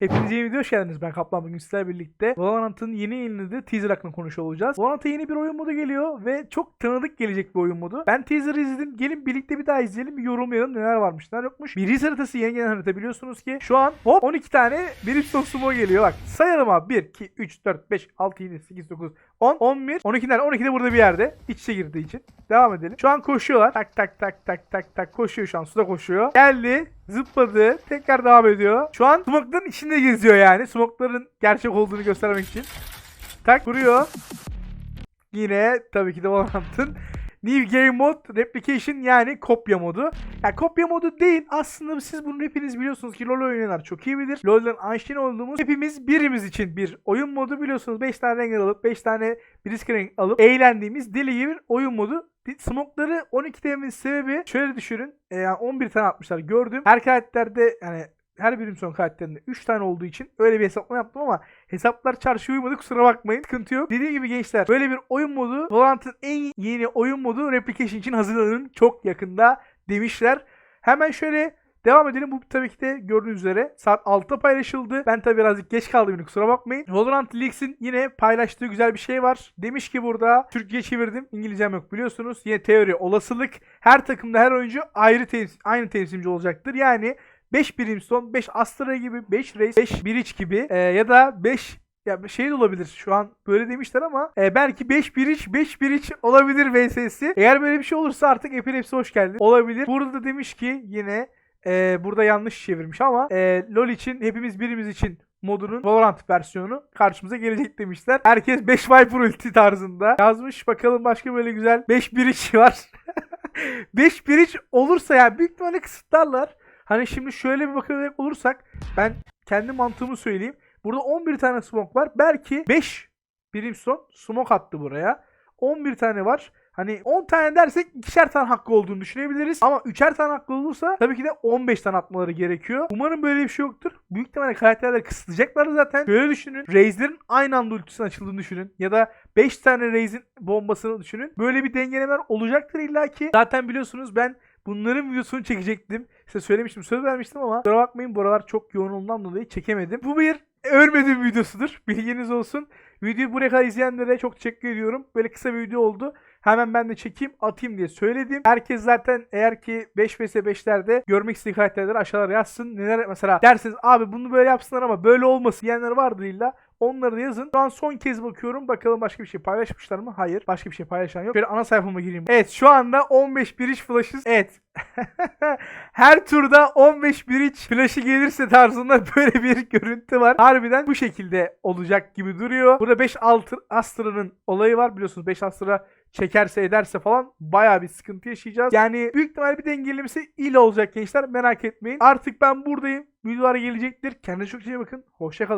Hepinize yeni video hoş geldiniz. Ben Kaplan bugün sizlerle birlikte Valorant'ın yeni yayınladığı teaser hakkında konuşuyor olacağız. Valorant'a yeni bir oyun modu geliyor ve çok tanıdık gelecek bir oyun modu. Ben teaser'ı izledim. Gelin birlikte bir daha izleyelim. Bir yorumlayalım neler varmış neler yokmuş. Bir haritası yeni gelen harita biliyorsunuz ki şu an hop 12 tane Brimstone Sumo geliyor. Bak sayalım abi. 1, 2, 3, 4, 5, 6, 7, 8, 9, 10, 11, 12 tane. 12 de burada bir yerde. İç içe girdiği için. Devam edelim. Şu an koşuyorlar. Tak tak tak tak tak tak koşuyor şu an. Suda koşuyor. Geldi. Zıpladı. Tekrar devam ediyor. Şu an smoke'ların içinde geziyor yani. Smoke'ların gerçek olduğunu göstermek için. Tak vuruyor. Yine tabii ki de Valorant'ın New Game Mode Replication yani kopya modu. Yani kopya modu değil aslında siz bunu hepiniz biliyorsunuz ki LoL oynayanlar çok iyi bilir. LoL'den aşina olduğumuz hepimiz birimiz için bir oyun modu biliyorsunuz. 5 tane renk alıp 5 tane brisk renk alıp eğlendiğimiz deli gibi bir oyun modu. Smoke'ları 12 dememin sebebi şöyle düşünün. E, yani 11 tane atmışlar gördüm. Her karakterde yani her birim son karakterinde 3 tane olduğu için öyle bir hesaplama yaptım ama hesaplar çarşıya uymadı kusura bakmayın. Sıkıntı yok. Dediğim gibi gençler böyle bir oyun modu Valorant'ın en yeni oyun modu Replication için hazırlanın çok yakında demişler. Hemen şöyle Devam edelim. Bu tabii ki de gördüğünüz üzere saat 6'da paylaşıldı. Ben tabii birazcık geç kaldım yine kusura bakmayın. Valorant Leagues'in yine paylaştığı güzel bir şey var. Demiş ki burada Türkçe çevirdim. İngilizcem yok biliyorsunuz. Yine teori, olasılık. Her takımda her oyuncu ayrı temsil, aynı temsilci olacaktır. Yani 5 Brimstone, 5 Astra gibi, 5 Race, 5 Breach gibi e, ya da 5 ya şey de olabilir şu an böyle demişler ama e, belki 5 Breach 5 Breach olabilir VS'si. Eğer böyle bir şey olursa artık Epilepsi hoş geldin. Olabilir. Burada da demiş ki yine e, burada yanlış çevirmiş ama e, LoL için hepimiz birimiz için modunun Valorant versiyonu karşımıza gelecek demişler. Herkes 5 Viper ulti tarzında yazmış. Bakalım başka böyle güzel 5 Breach var. 5 Breach olursa yani büyük ihtimalle kısıtlarlar. Hani şimdi şöyle bir bakacak olursak ben kendi mantığımı söyleyeyim. Burada 11 tane smoke var. Belki 5 Brimstone smoke attı buraya. 11 tane var. Hani 10 tane dersek ikişer tane hakkı olduğunu düşünebiliriz. Ama üçer tane hakkı olursa tabii ki de 15 tane atmaları gerekiyor. Umarım böyle bir şey yoktur. Büyük ihtimalle karakterleri kısıtlayacaklar zaten. Şöyle düşünün. Raze'lerin aynı anda ultisinin açıldığını düşünün. Ya da 5 tane Raze'in bombasını düşünün. Böyle bir dengelemeler olacaktır illaki. Zaten biliyorsunuz ben bunların videosunu çekecektim. Size söylemiştim, söz vermiştim ama kusura bakmayın bu aralar çok yoğun olduğundan dolayı çekemedim. Bu bir örmediğim videosudur. Bilginiz olsun. Videoyu buraya kadar izleyenlere çok teşekkür ediyorum. Böyle kısa bir video oldu. Hemen ben de çekeyim atayım diye söyledim. Herkes zaten eğer ki 5 vs 5'lerde görmek istediği karakterleri aşağılara yazsın. Neler mesela derseniz abi bunu böyle yapsınlar ama böyle olmasın diyenler vardır illa. Onları da yazın. Şu an son kez bakıyorum. Bakalım başka bir şey paylaşmışlar mı? Hayır. Başka bir şey paylaşan yok. Şöyle ana sayfama gireyim. Evet şu anda 15 bridge flash'ız. Evet. Her turda 15 bridge flash'ı gelirse tarzında böyle bir görüntü var. Harbiden bu şekilde olacak gibi duruyor. Burada 5 altı Astra'nın olayı var. Biliyorsunuz 5 Astra çekerse ederse falan baya bir sıkıntı yaşayacağız. Yani büyük ihtimalle bir dengelemesi ile olacak gençler merak etmeyin. Artık ben buradayım. Videolar gelecektir. Kendinize çok iyi bakın. Hoşçakalın.